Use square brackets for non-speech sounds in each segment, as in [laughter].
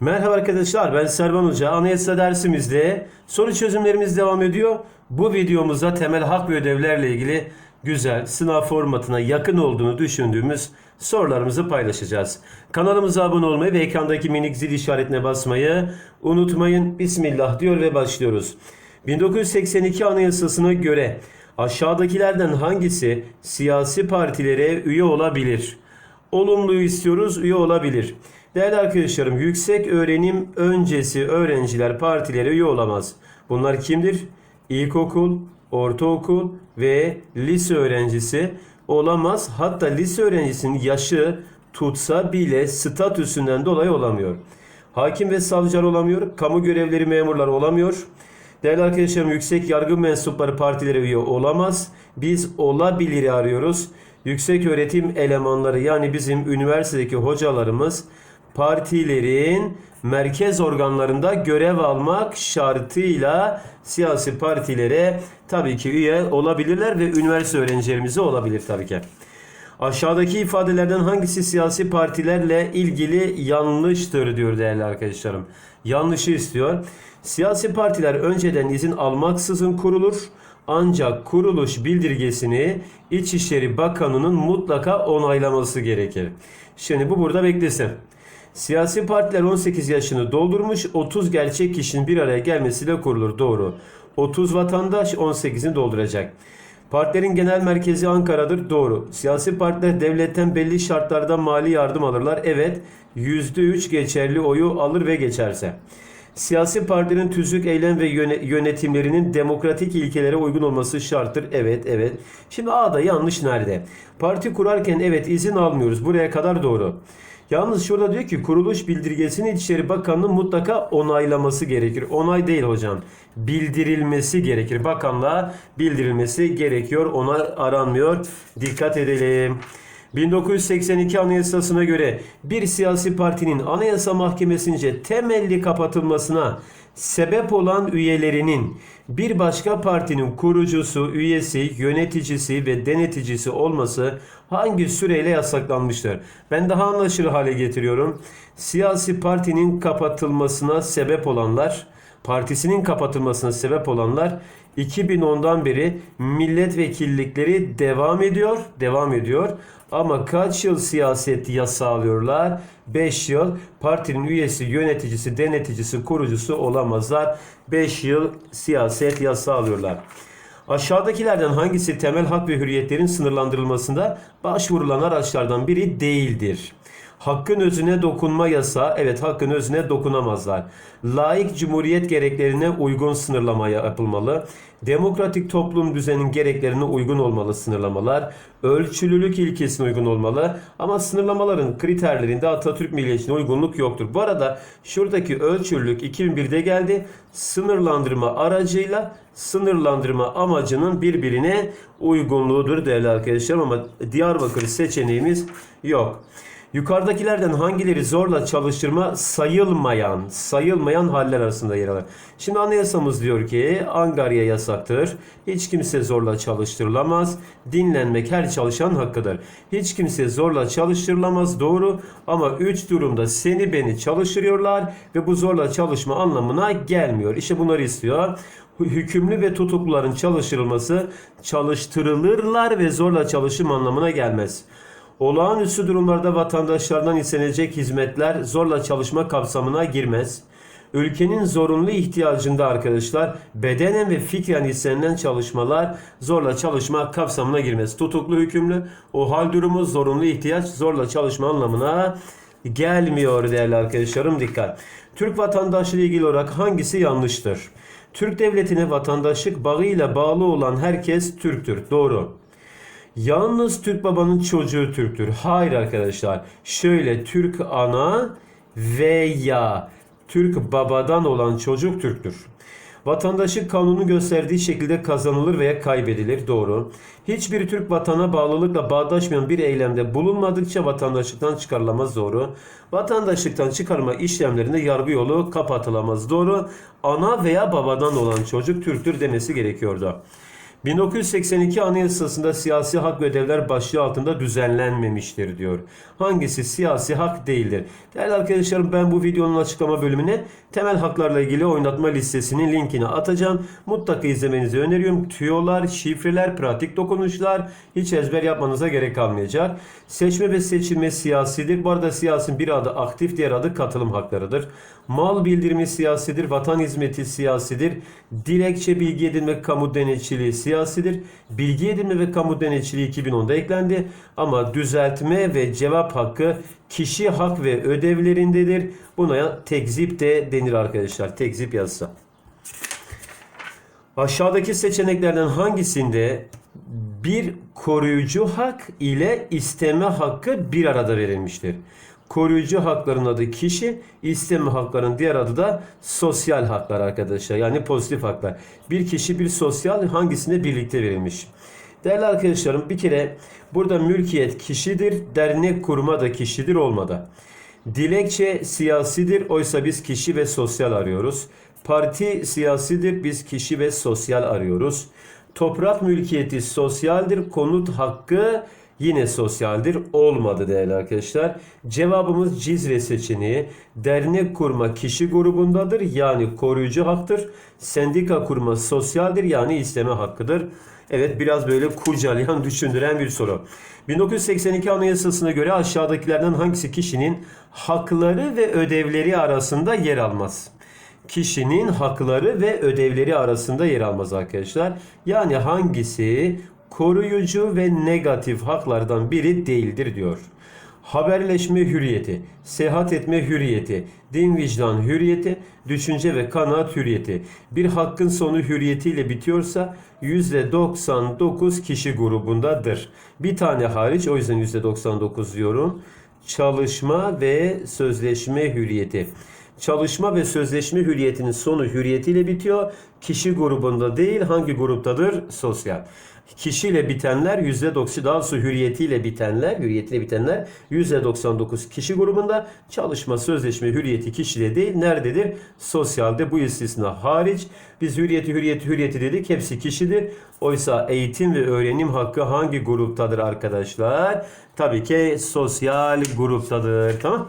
Merhaba arkadaşlar ben Servan Hoca. Anayasa dersimizde soru çözümlerimiz devam ediyor. Bu videomuzda temel hak ve ödevlerle ilgili güzel sınav formatına yakın olduğunu düşündüğümüz sorularımızı paylaşacağız. Kanalımıza abone olmayı ve ekrandaki minik zil işaretine basmayı unutmayın. Bismillah diyor ve başlıyoruz. 1982 Anayasasına göre aşağıdakilerden hangisi siyasi partilere üye olabilir? Olumluyu istiyoruz, üye olabilir. Değerli arkadaşlarım, yüksek öğrenim öncesi öğrenciler partilere üye olamaz. Bunlar kimdir? İlkokul, ortaokul ve lise öğrencisi olamaz. Hatta lise öğrencisinin yaşı tutsa bile statüsünden dolayı olamıyor. Hakim ve savcılar olamıyor, kamu görevleri memurlar olamıyor. Değerli arkadaşlarım yüksek yargı mensupları partilere üye olamaz. Biz olabilir arıyoruz. Yüksek öğretim elemanları yani bizim üniversitedeki hocalarımız partilerin merkez organlarında görev almak şartıyla siyasi partilere tabii ki üye olabilirler ve üniversite öğrencilerimiz de olabilir tabii ki. Aşağıdaki ifadelerden hangisi siyasi partilerle ilgili yanlıştır diyor değerli arkadaşlarım. Yanlışı istiyor. Siyasi partiler önceden izin almaksızın kurulur. Ancak kuruluş bildirgesini İçişleri Bakanı'nın mutlaka onaylaması gerekir. Şimdi bu burada beklesin. Siyasi partiler 18 yaşını doldurmuş, 30 gerçek kişinin bir araya gelmesiyle kurulur. Doğru. 30 vatandaş 18'ini dolduracak. Partilerin genel merkezi Ankara'dır. Doğru. Siyasi partiler devletten belli şartlarda mali yardım alırlar. Evet. %3 geçerli oyu alır ve geçerse. Siyasi partilerin tüzük, eylem ve yöne- yönetimlerinin demokratik ilkelere uygun olması şarttır. Evet, evet. Şimdi A'da yanlış nerede? Parti kurarken evet izin almıyoruz. Buraya kadar doğru. Yalnız şurada diyor ki kuruluş bildirgesini İçişleri Bakanı'nın mutlaka onaylaması gerekir. Onay değil hocam. Bildirilmesi gerekir. Bakanlığa bildirilmesi gerekiyor. Ona aranmıyor. Dikkat edelim. 1982 Anayasasına göre bir siyasi partinin Anayasa Mahkemesi'nce temelli kapatılmasına sebep olan üyelerinin bir başka partinin kurucusu, üyesi, yöneticisi ve deneticisi olması hangi süreyle yasaklanmıştır? Ben daha anlaşılır hale getiriyorum. Siyasi partinin kapatılmasına sebep olanlar, partisinin kapatılmasına sebep olanlar 2010'dan beri milletvekillikleri devam ediyor, devam ediyor. Ama kaç yıl siyaset yasağlıyorlar? 5 yıl partinin üyesi, yöneticisi, deneticisi, kurucusu olamazlar. 5 yıl siyaset yasağlıyorlar. Aşağıdakilerden hangisi temel hak ve hürriyetlerin sınırlandırılmasında başvurulan araçlardan biri değildir? Hakkın özüne dokunma yasağı, evet hakkın özüne dokunamazlar. Laik cumhuriyet gereklerine uygun sınırlama yapılmalı. Demokratik toplum düzeninin gereklerine uygun olmalı sınırlamalar. Ölçülülük ilkesine uygun olmalı. Ama sınırlamaların kriterlerinde Atatürk milliyetçiliğine uygunluk yoktur. Bu arada şuradaki ölçülülük 2001'de geldi. Sınırlandırma aracıyla sınırlandırma amacının birbirine uygunluğudur değerli arkadaşlarım ama Diyarbakır seçeneğimiz yok. Yukarıdakilerden hangileri zorla çalıştırma sayılmayan, sayılmayan haller arasında yer alır? Şimdi anayasamız diyor ki angarya yasaktır. Hiç kimse zorla çalıştırılamaz. Dinlenmek her çalışan hakkıdır. Hiç kimse zorla çalıştırılamaz doğru ama 3 durumda seni beni çalıştırıyorlar ve bu zorla çalışma anlamına gelmiyor. İşte bunları istiyor hükümlü ve tutukluların çalıştırılması çalıştırılırlar ve zorla çalışım anlamına gelmez. Olağanüstü durumlarda vatandaşlardan istenecek hizmetler zorla çalışma kapsamına girmez. Ülkenin zorunlu ihtiyacında arkadaşlar bedenen ve fikren istenilen çalışmalar zorla çalışma kapsamına girmez. Tutuklu hükümlü o hal durumu zorunlu ihtiyaç zorla çalışma anlamına gelmiyor değerli arkadaşlarım dikkat. Türk vatandaşlığı ile ilgili olarak hangisi yanlıştır? Türk devletine vatandaşlık bağıyla bağlı olan herkes Türktür. Doğru. Yalnız Türk babanın çocuğu Türktür. Hayır arkadaşlar. Şöyle Türk ana veya Türk babadan olan çocuk Türktür. Vatandaşlık kanunu gösterdiği şekilde kazanılır veya kaybedilir. Doğru. Hiçbir Türk vatana bağlılıkla bağdaşmayan bir eylemde bulunmadıkça vatandaşlıktan çıkarılamaz. Doğru. Vatandaşlıktan çıkarma işlemlerinde yargı yolu kapatılamaz. Doğru. Ana veya babadan olan çocuk Türktür demesi gerekiyordu. 1982 Anayasası'nda siyasi hak ve ödevler başlığı altında düzenlenmemiştir diyor. Hangisi siyasi hak değildir? Değerli arkadaşlarım ben bu videonun açıklama bölümüne temel haklarla ilgili oynatma listesinin linkini atacağım. Mutlaka izlemenizi öneriyorum. Tüyolar, şifreler, pratik dokunuşlar hiç ezber yapmanıza gerek kalmayacak. Seçme ve seçilme siyasidir. Bu arada siyasin bir adı aktif, diğer adı katılım haklarıdır. Mal bildirimi siyasidir, vatan hizmeti siyasidir. Dilekçe bilgi edinme kamu denetçiliği siyasidir. Bilgi edinme ve kamu denetçiliği 2010'da eklendi. Ama düzeltme ve cevap hakkı kişi hak ve ödevlerindedir. Buna tekzip de denir arkadaşlar. Tekzip yazsa. Aşağıdaki seçeneklerden hangisinde bir koruyucu hak ile isteme hakkı bir arada verilmiştir? Koruyucu hakların adı kişi, isteme hakların diğer adı da sosyal haklar arkadaşlar. Yani pozitif haklar. Bir kişi bir sosyal hangisinde birlikte verilmiş? Değerli arkadaşlarım bir kere burada mülkiyet kişidir, dernek kurma da kişidir olmadı. Dilekçe siyasidir oysa biz kişi ve sosyal arıyoruz. Parti siyasidir biz kişi ve sosyal arıyoruz. Toprak mülkiyeti sosyaldir, konut hakkı yine sosyaldir. Olmadı değerli arkadaşlar. Cevabımız Cizre seçeneği. Dernek kurma kişi grubundadır yani koruyucu haktır. Sendika kurma sosyaldir yani isteme hakkıdır. Evet biraz böyle kurcalayan, [laughs] düşündüren bir soru. 1982 Anayasası'na göre aşağıdakilerden hangisi kişinin hakları ve ödevleri arasında yer almaz? Kişinin hakları ve ödevleri arasında yer almaz arkadaşlar. Yani hangisi koruyucu ve negatif haklardan biri değildir diyor. Haberleşme hürriyeti, seyahat etme hürriyeti, din vicdan hürriyeti, düşünce ve kanaat hürriyeti. Bir hakkın sonu hürriyetiyle bitiyorsa %99 kişi grubundadır. Bir tane hariç o yüzden %99 diyorum. Çalışma ve sözleşme hürriyeti. Çalışma ve sözleşme hürriyetinin sonu hürriyetiyle bitiyor. Kişi grubunda değil hangi gruptadır? Sosyal. Kişiyle bitenler %90 daha doğrusu hürriyetiyle bitenler, hürriyetiyle bitenler %99 kişi grubunda. Çalışma, sözleşme, hürriyeti kişide değil. Nerededir? Sosyalde bu istisna hariç. Biz hürriyeti, hürriyeti, hürriyeti dedik. Hepsi kişidir. Oysa eğitim ve öğrenim hakkı hangi gruptadır arkadaşlar? Tabii ki sosyal gruptadır. Tamam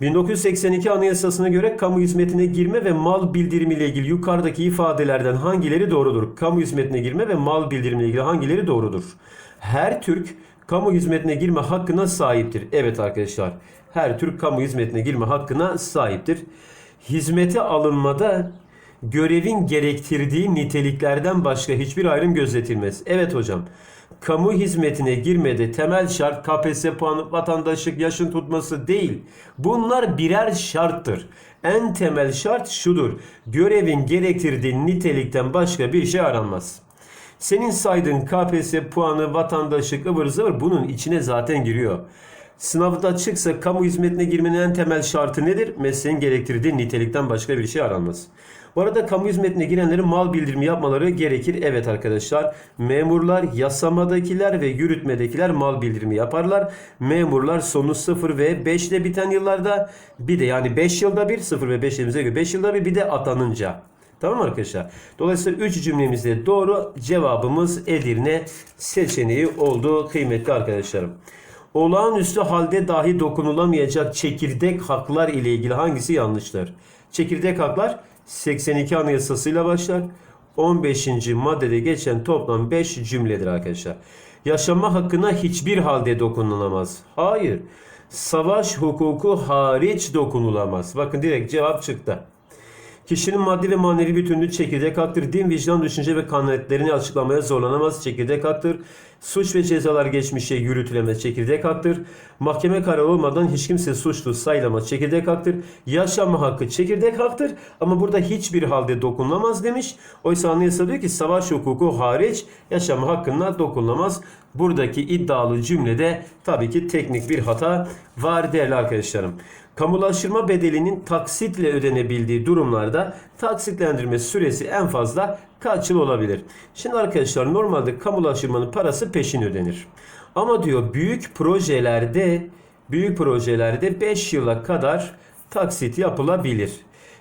1982 Anayasası'na göre kamu hizmetine girme ve mal bildirimi ile ilgili yukarıdaki ifadelerden hangileri doğrudur? Kamu hizmetine girme ve mal bildirimi ile ilgili hangileri doğrudur? Her Türk kamu hizmetine girme hakkına sahiptir. Evet arkadaşlar. Her Türk kamu hizmetine girme hakkına sahiptir. Hizmete alınmada görevin gerektirdiği niteliklerden başka hiçbir ayrım gözetilmez. Evet hocam. Kamu hizmetine girmede temel şart KPSS puanı, vatandaşlık, yaşın tutması değil. Bunlar birer şarttır. En temel şart şudur. Görevin gerektirdiği nitelikten başka bir şey aranmaz. Senin saydığın KPSS puanı, vatandaşlık, ıvır zıvır bunun içine zaten giriyor. Sınavda çıksa kamu hizmetine girmenin en temel şartı nedir? Mesleğin gerektirdiği nitelikten başka bir şey aranmaz. Bu arada kamu hizmetine girenlerin mal bildirimi yapmaları gerekir. Evet arkadaşlar memurlar, yasamadakiler ve yürütmedekiler mal bildirimi yaparlar. Memurlar sonu 0 ve 5 ile biten yıllarda bir de yani 5 yılda bir 0 ve 5 elimize göre 5 yılda bir bir de atanınca. Tamam arkadaşlar? Dolayısıyla 3 cümlemizde doğru cevabımız Edirne seçeneği oldu kıymetli arkadaşlarım. Olağanüstü halde dahi dokunulamayacak çekirdek haklar ile ilgili hangisi yanlıştır? Çekirdek haklar 82 Anayasasıyla başlar. 15. maddede geçen toplam 5 cümledir arkadaşlar. Yaşama hakkına hiçbir halde dokunulamaz. Hayır. Savaş hukuku hariç dokunulamaz. Bakın direkt cevap çıktı. Kişinin maddi ve manevi bütünlüğü çekirdek haktır. Din, vicdan, düşünce ve kanaatlerini açıklamaya zorlanamaz. Çekirdek haktır. Suç ve cezalar geçmişe yürütülemez. Çekirdek haktır. Mahkeme kararı olmadan hiç kimse suçlu sayılamaz. Çekirdek haktır. Yaşama hakkı çekirdek haktır. Ama burada hiçbir halde dokunulamaz demiş. Oysa anayasa diyor ki savaş hukuku hariç yaşama hakkına dokunulamaz. Buradaki iddialı cümlede tabii ki teknik bir hata var değerli arkadaşlarım. Kamulaştırma bedelinin taksitle ödenebildiği durumlarda taksitlendirme süresi en fazla kaç yıl olabilir? Şimdi arkadaşlar normalde kamulaştırmanın parası peşin ödenir. Ama diyor büyük projelerde büyük projelerde 5 yıla kadar taksit yapılabilir.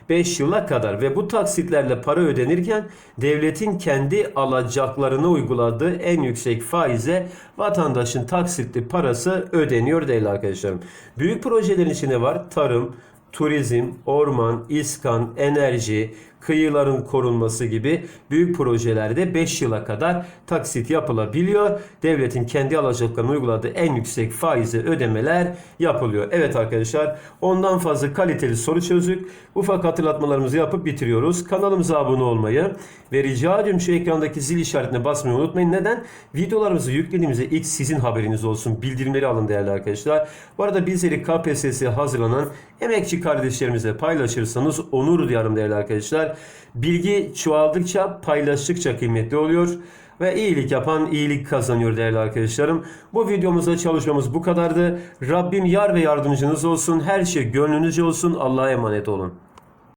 5 yıla kadar ve bu taksitlerle para ödenirken devletin kendi alacaklarını uyguladığı en yüksek faize vatandaşın taksitli parası ödeniyor değil arkadaşlarım. Büyük projelerin içinde var tarım, turizm, orman, iskan, enerji, kıyıların korunması gibi büyük projelerde 5 yıla kadar taksit yapılabiliyor. Devletin kendi alacaklarını uyguladığı en yüksek faize ödemeler yapılıyor. Evet arkadaşlar ondan fazla kaliteli soru çözdük. Ufak hatırlatmalarımızı yapıp bitiriyoruz. Kanalımıza abone olmayı ve rica ediyorum şu ekrandaki zil işaretine basmayı unutmayın. Neden? Videolarımızı yüklediğimizde ilk sizin haberiniz olsun. Bildirimleri alın değerli arkadaşlar. Bu arada bizleri KPSS'ye hazırlanan emekçi kardeşlerimize paylaşırsanız onur duyarım değerli arkadaşlar. Bilgi çoğaldıkça paylaştıkça kıymetli oluyor. Ve iyilik yapan iyilik kazanıyor değerli arkadaşlarım. Bu videomuzda çalışmamız bu kadardı. Rabbim yar ve yardımcınız olsun. Her şey gönlünüzce olsun. Allah'a emanet olun.